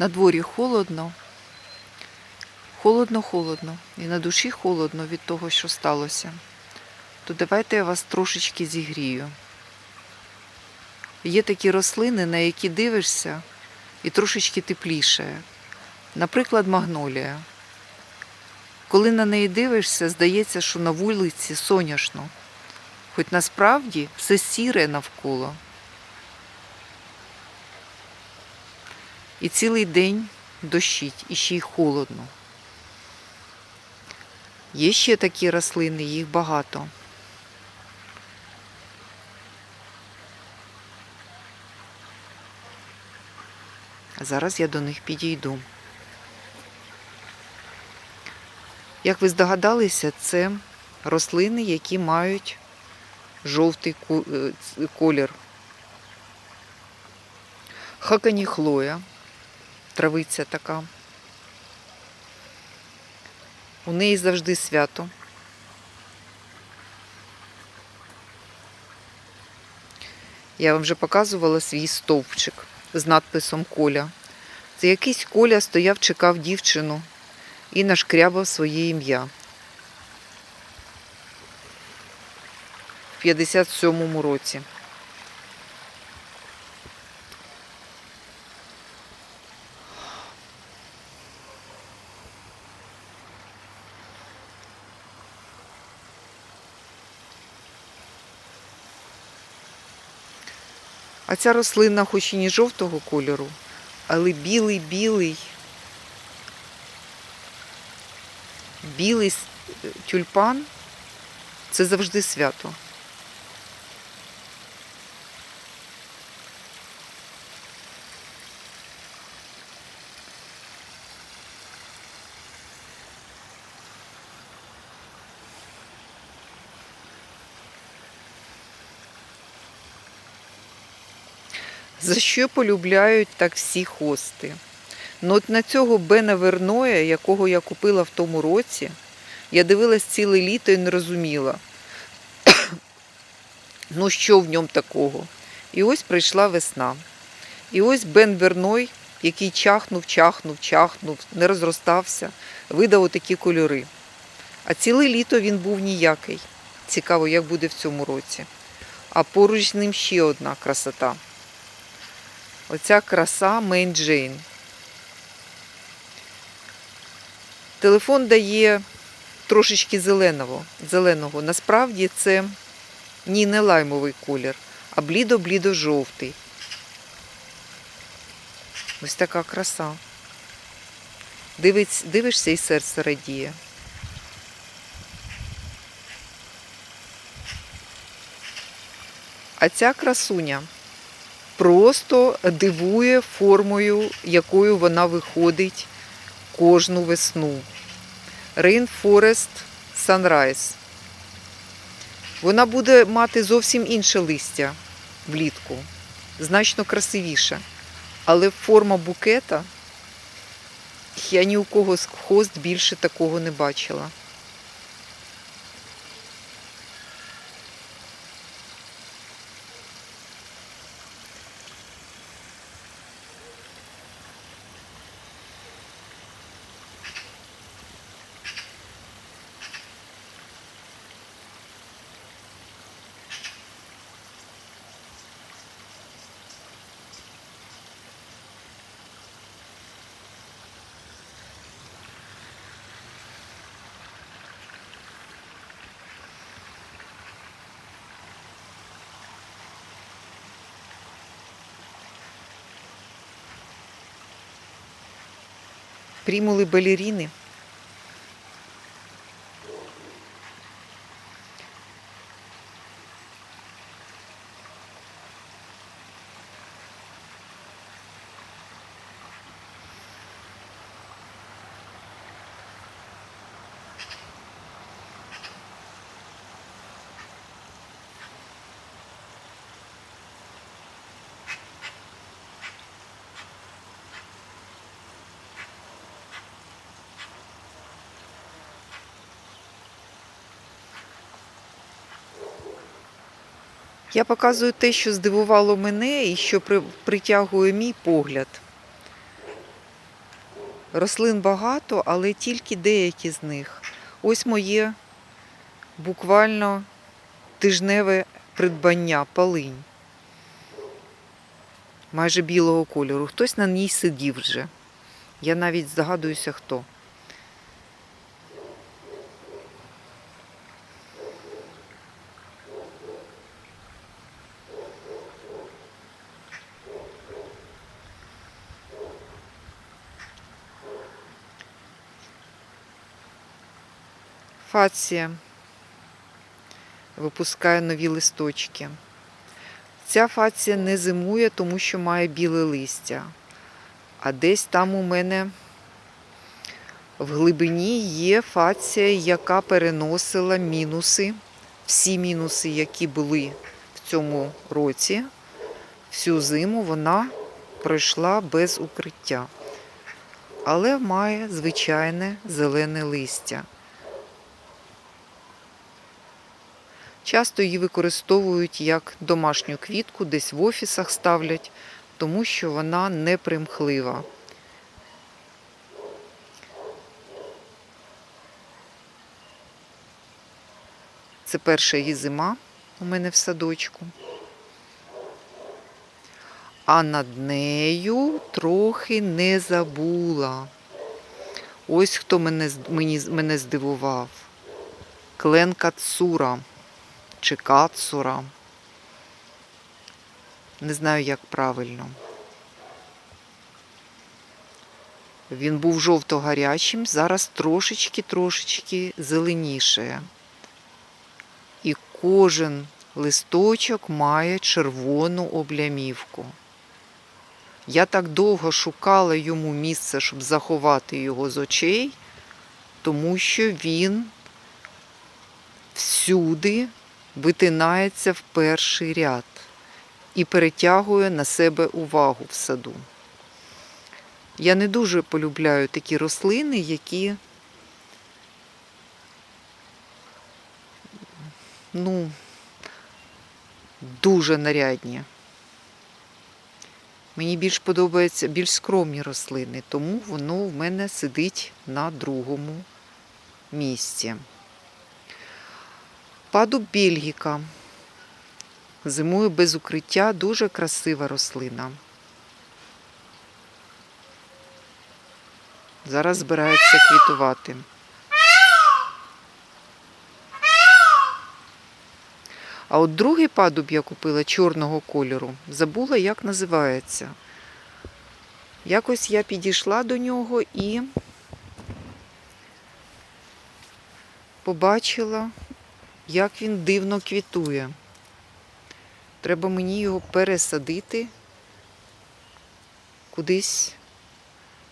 На дворі холодно. Холодно-холодно. І на душі холодно від того, що сталося. То давайте я вас трошечки зігрію. Є такі рослини, на які дивишся, і трошечки тепліше. Наприклад, магнолія. Коли на неї дивишся, здається, що на вулиці соняшно. Хоч насправді все сіре навколо. І цілий день дощить, і ще й холодно. Є ще такі рослини, їх багато. Зараз я до них підійду. Як ви здогадалися, це рослини, які мають жовтий е, колір. Хаканіхлоя, травиця така. У неї завжди свято. Я вам вже показувала свій стовпчик з надписом Коля. Це якийсь Коля стояв, чекав дівчину і нашкрябав своє ім'я. В 57-му році. А ця рослина хоч і не жовтого кольору, але білий-білий. Білий тюльпан це завжди свято. За що полюбляють так всі хости? Ну от на цього Бена Верноя, якого я купила в тому році, я дивилась ціле літо і не розуміла, ну що в ньому такого. І ось прийшла весна. І ось Бен Верной, який чахнув, чахнув, чахнув, не розростався, видав отакі кольори. А ціле літо він був ніякий. Цікаво, як буде в цьому році. А поруч з ним ще одна красота. Оця краса Мейн Джейн. Телефон дає трошечки зеленого. зеленого. Насправді це ні не лаймовий колір, а блідо-блідо-жовтий. Ось така краса. Дивись, дивишся і серце радіє. А ця красуня просто дивує формою, якою вона виходить кожну весну. Rainforest Sunrise. Вона буде мати зовсім інше листя влітку, значно красивіше. Але форма букета я ні у кого з хост більше такого не бачила. Примули балеріни. Я показую те, що здивувало мене і що притягує мій погляд. Рослин багато, але тільки деякі з них. Ось моє буквально тижневе придбання полинь. Майже білого кольору. Хтось на ній сидів вже. Я навіть здогадуюся, хто. Фація випускає нові листочки. Ця фація не зимує, тому що має біле листя. А десь там у мене в глибині є фація, яка переносила мінуси, всі мінуси, які були в цьому році. Всю зиму вона пройшла без укриття. Але має звичайне зелене листя. Часто її використовують як домашню квітку, десь в офісах ставлять, тому що вона не примхлива. Це перша її зима у мене в садочку. А над нею трохи не забула. Ось хто мене, мені, мене здивував. Клен Кацура чи Кацура. Не знаю, як правильно. Він був жовто-гарячим, зараз трошечки-трошечки зеленішає. І кожен листочок має червону облямівку. Я так довго шукала йому місце, щоб заховати його з очей, тому що він всюди витинається в перший ряд і перетягує на себе увагу в саду. Я не дуже полюбляю такі рослини, які ну, дуже нарядні. Мені більш подобаються більш скромні рослини, тому воно в мене сидить на другому місці. Падуб Бельгіка. Зимує без укриття, дуже красива рослина. Зараз збирається квітувати. А от другий падуб я купила чорного кольору. Забула, як називається. Якось я підійшла до нього і побачила, як він дивно квітує. Треба мені його пересадити кудись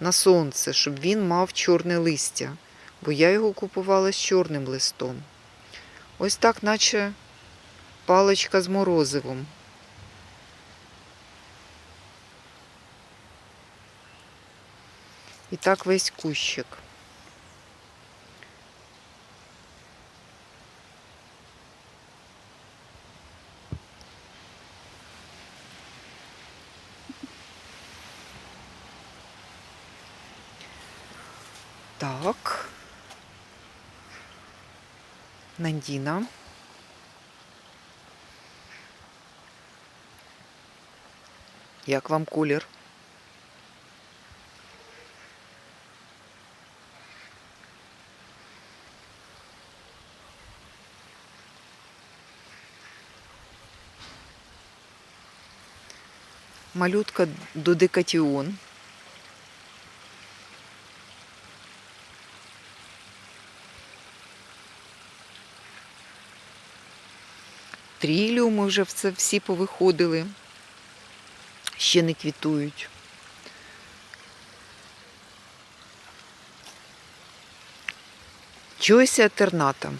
на сонце, щоб він мав чорне листя, бо я його купувала з чорним листом. Ось так, наче паличка з морозивом. І так весь кущик. Так. Нандіна. Як вам колір? Малютка додекатіон. Тріліуми вже всі повиходили, ще не квітують. Чойсі атерната.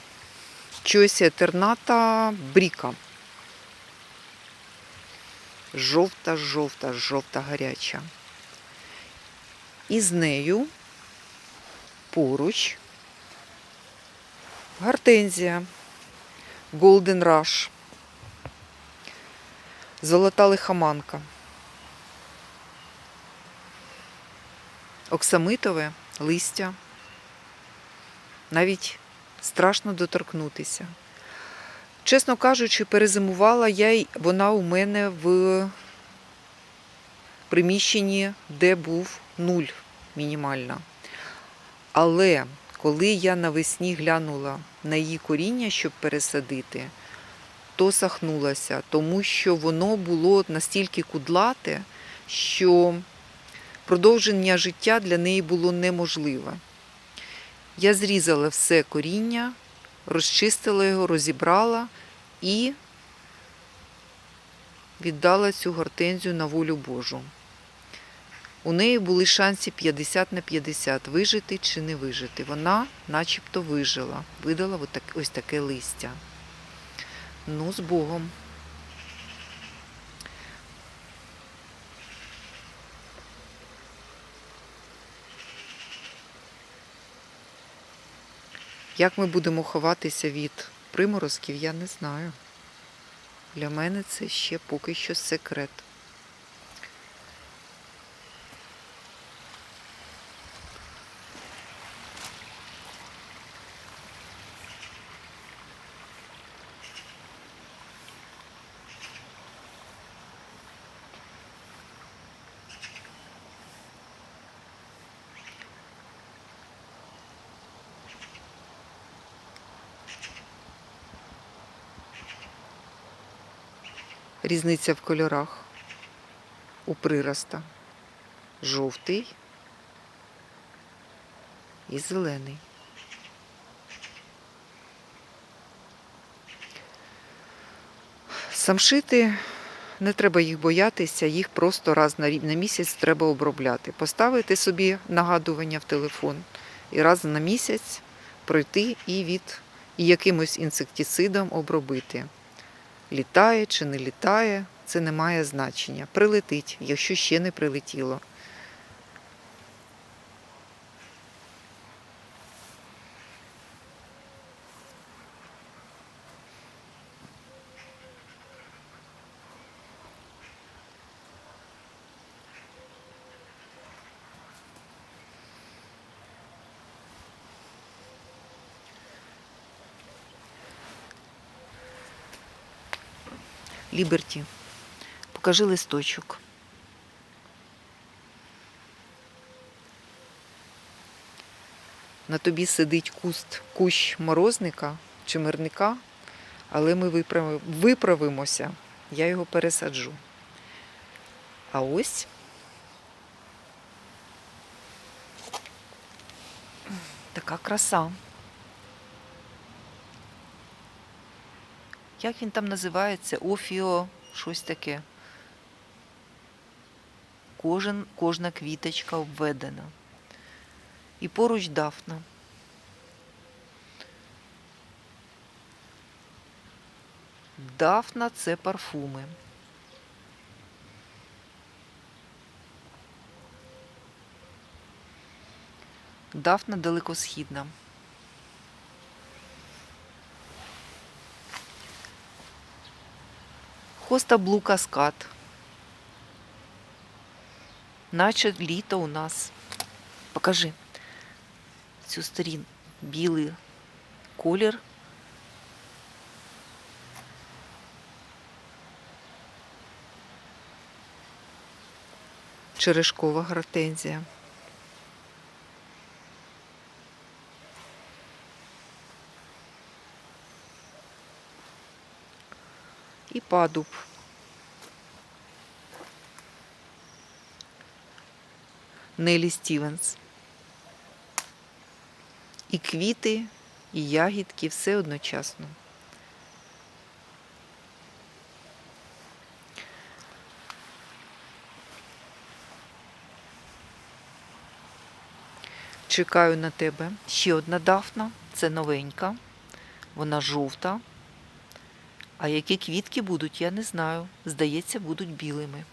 Чойсі атерната бріка. Жовта, жовта, жовта гаряча. І з нею поруч гортензія. Golden Rush. Золота лихоманка. оксамитове листя. Навіть страшно доторкнутися. Чесно кажучи, перезимувала я й вона у мене в приміщенні, де був нуль мінімальна. Але коли я навесні глянула на її коріння, щоб пересадити, то сахнулася, тому що воно було настільки кудлате, що продовження життя для неї було неможливе. Я зрізала все коріння, розчистила його, розібрала і віддала цю гортензію на волю Божу. У неї були шанси 50 на 50 вижити чи не вижити. Вона начебто вижила, видала ось таке листя. Ну, з Богом. Як ми будемо ховатися від приморозків, я не знаю. Для мене це ще поки що секрет. Різниця в кольорах у прироста. Жовтий і зелений. Самшити не треба їх боятися, їх просто раз на місяць треба обробляти. Поставити собі нагадування в телефон і раз на місяць пройти і від і якимось інсектицидом обробити. Літає чи не літає, це не має значення. Прилетить, якщо ще не прилетіло. Ліберті, покажи листочок. На тобі сидить куст кущ морозника чи мирника, але ми виправимося, я його пересаджу. А ось така краса. Як він там називається? Офіо, щось таке. Кожен, кожна квіточка обведена. І поруч дафна. Дафна це парфуми. Дафна далекосхідна. Хоста Блу Каскад. Наче літо у нас. Покажи цю сторін. Білий колір. Черешкова гортензія. Падуб. Нелі Стівенс. І квіти, і ягідки все одночасно. Чекаю на тебе. Ще одна дафна. Це новенька. Вона жовта. А які квітки будуть, я не знаю. Здається, будуть білими.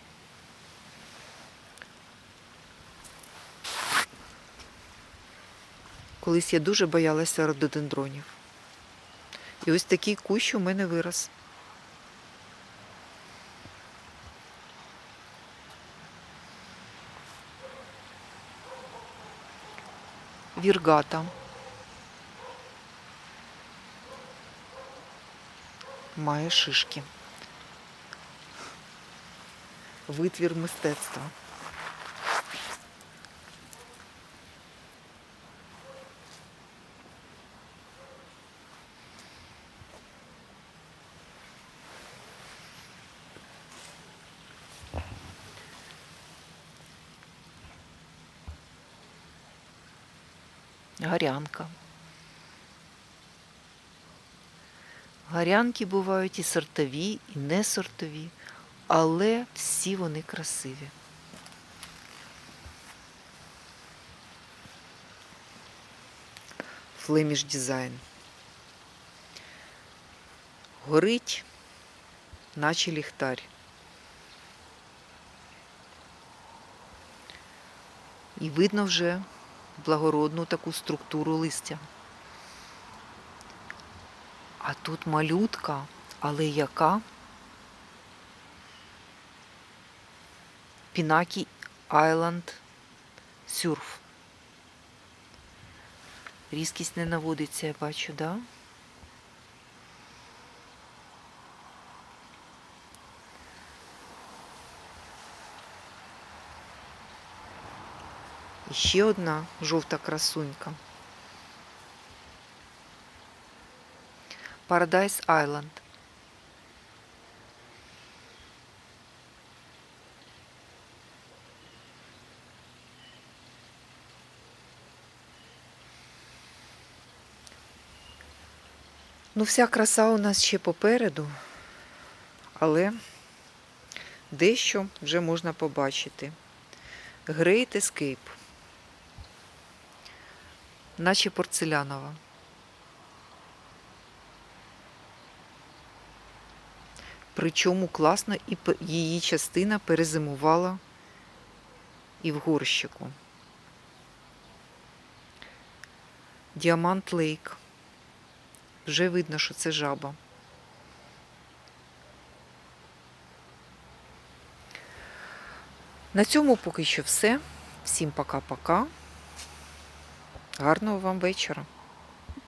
Колись я дуже боялася рододендронів. І ось такий кущ у мене вирос. віргата. Має шишки. Витвір мистецтва. Гарянка. Гарянки бувають і сортові, і не сортові, але всі вони красиві. Флеміш дизайн. Горить, наче ліхтар. І видно вже благородну таку структуру листя. А тут малютка, але яка? Пінакі Айленд Сюрф. Різкість не наводиться, я бачу, да? Ще одна жовта красунька. Paradise Island. Ну, вся краса у нас ще попереду, але дещо вже можна побачити. Great Escape. Наче порцелянова. Причому класно і її частина перезимувала і в горщику. Діамант Лейк. Вже видно, що це жаба. На цьому поки що все. Всім пока-пока. Гарного вам вечора.